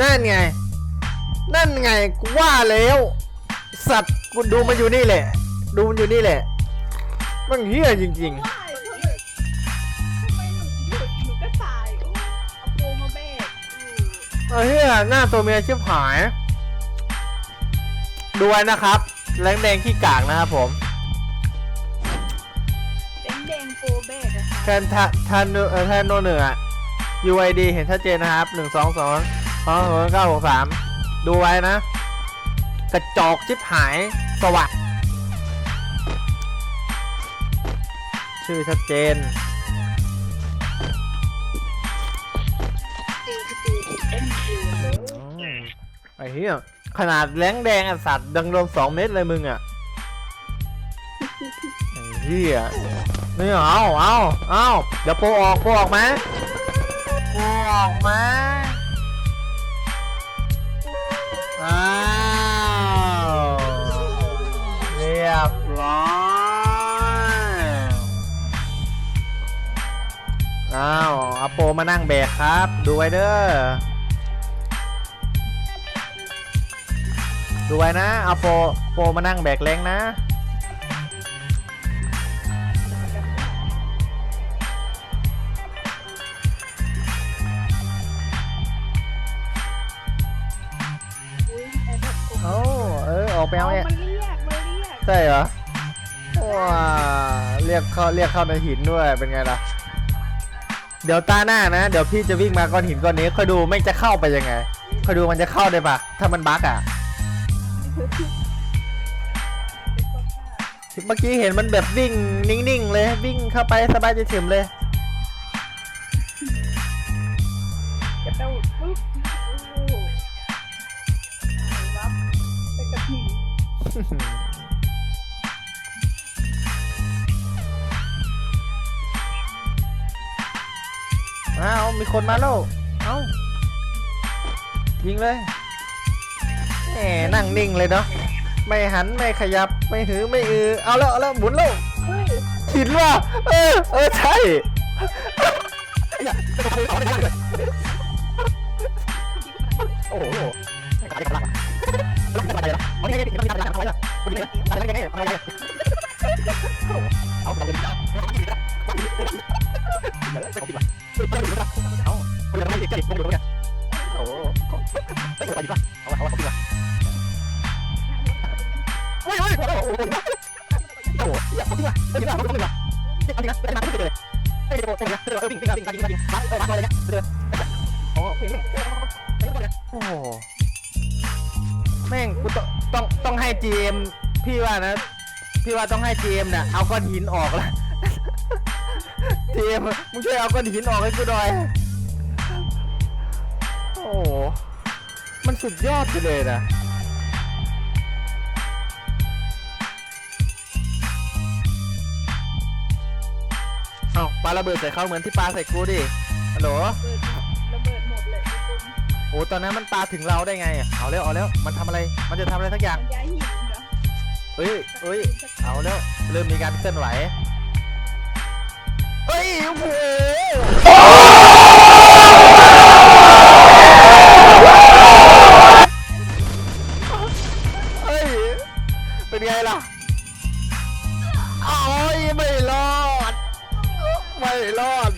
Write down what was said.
นั่นไง นั่นไงกูว่าแล้ว สัตว์กูดูมันอยู่นี่แหละ ดูมันอยู่นี่แหละ มันเฮี้ยจริงว้ายทำไมหนูหยุดหนูก็ตายอู้เอาโปมาแบกอู้ๆเออเฮี้ยหน้าตัวเมียชิบหายดูไว้นะครับแรงแดงขี้กากนะครับผมแดงแดงโปแบกอะค่ะแทนทาทานเอ่อแทนโนหนึ่งอะ UID เห็นชัดเจนนะครับหนึ่งสองสอง สองสอเก้าหกสามดูไว้นะ กระจอกชิบหายสวัสดชื่อชัดเจนจืดจืดเต้นจืดเลยอืมไอ้เหี้ยขนาดแรงแดงอสัตว์ดังรวมสองเม็ดเลยมึงอะ ไอ้เหี้ยนี่เอาเอาเอาเดี๋ยวโปออกโปออกมโปออกมาอ้ โปรมานั่งแบกครับ ดูไว้เด้อดูไว้นะเอาโปรโปรมานั่งแบกแรงนะอุ้ยแอร์ดรอปโปโอ้เออออกไปเอาเอาเนี่ยมันเรียกมันเรียกใช่เหรอว้าเรียกเข้าเรียกเข้าในหินด้วยเป็นไงล่ะ เดี๋ยวตาหน้านะ เดี๋ยวพี่จะวิ่งมาก้อนหินก้อนนี้ค่อยดูไม่งจะเข้าไปยังไงค่อยดูมันจะเข้าได้ปะถ้ามันบั๊กอะ เมื่อกี้เห็นมันแบบวิ่งนิ่งๆเลยวิ่งเข้าไปสบายใจเฉยเลย กระโดดปุ๊บอู้วับไปกับหิน อ้าวมีคนมาแล้วเอ้ายิงเลยแหมนั่งนิ่งเลยเนาะไม่หันไม่ขยับไม่หือไม่อือเอาแล้วเอาแล้วหมุนแล้วเฮ้ยผิดว่าเออเออใช่โอ้โหตายกันละแล้วมันจะไปละมันยังไงมันจะไปละอะไรล่ะมันยังไงอะไรยังไงอะไรยังไงเอาเราเลยเอาเอาไปละไปก่อนดีกว่าเอา คนละไม่เก่งๆลงอยู่เนี่ยโอ้โหไปก่อนดีกว่าเอาเอาเอาดีกว่าโอ้ยโอ้ยโอ้โหโอ้โหโอ้โหอย่าเอาดีกว่าเอาดีกว่าเอาดีกว่าเอาดีกว่าไปมาไม่เจอเลยเอ้ยเดี๋ยวเดี๋ยวเดี๋ยววิ่งวิ่งวิ่งวิ่งวิ่งวิ่งมาเออมาอะไรเงี้ยเดี๋ยวโอ้โหโอ้โหแม่งกูต้องต้องต้องให้ GM พี่ว่านะ พี่ว่าต้องให้ GM น่ะเอาก้อนหินออกละ GM มึงช่วยเอาก้อนหินออกให้กูหน่อย โอ้โห มันสุดยอดไปเลยนะเอาปาระเบิดใส่เขาเหมือนที่ปาใส่กูดิฮัลโหลระเบิดหมดระเบิดหมดเลยทุกคนโอ้ตอนนั้นมันปาถึงเราได้ไงอะเอาแล้วเอาแล้วมันทำอะไร มันจะทำอะไรสักอย่างมันย้ายหินเหรอเฮ้ยเฮ้ย เอาแล้ว เริ่มมีการเคลื่อนไหว เฮ้ย โอ้โห โอ้ยไม่รอด ไม่รอด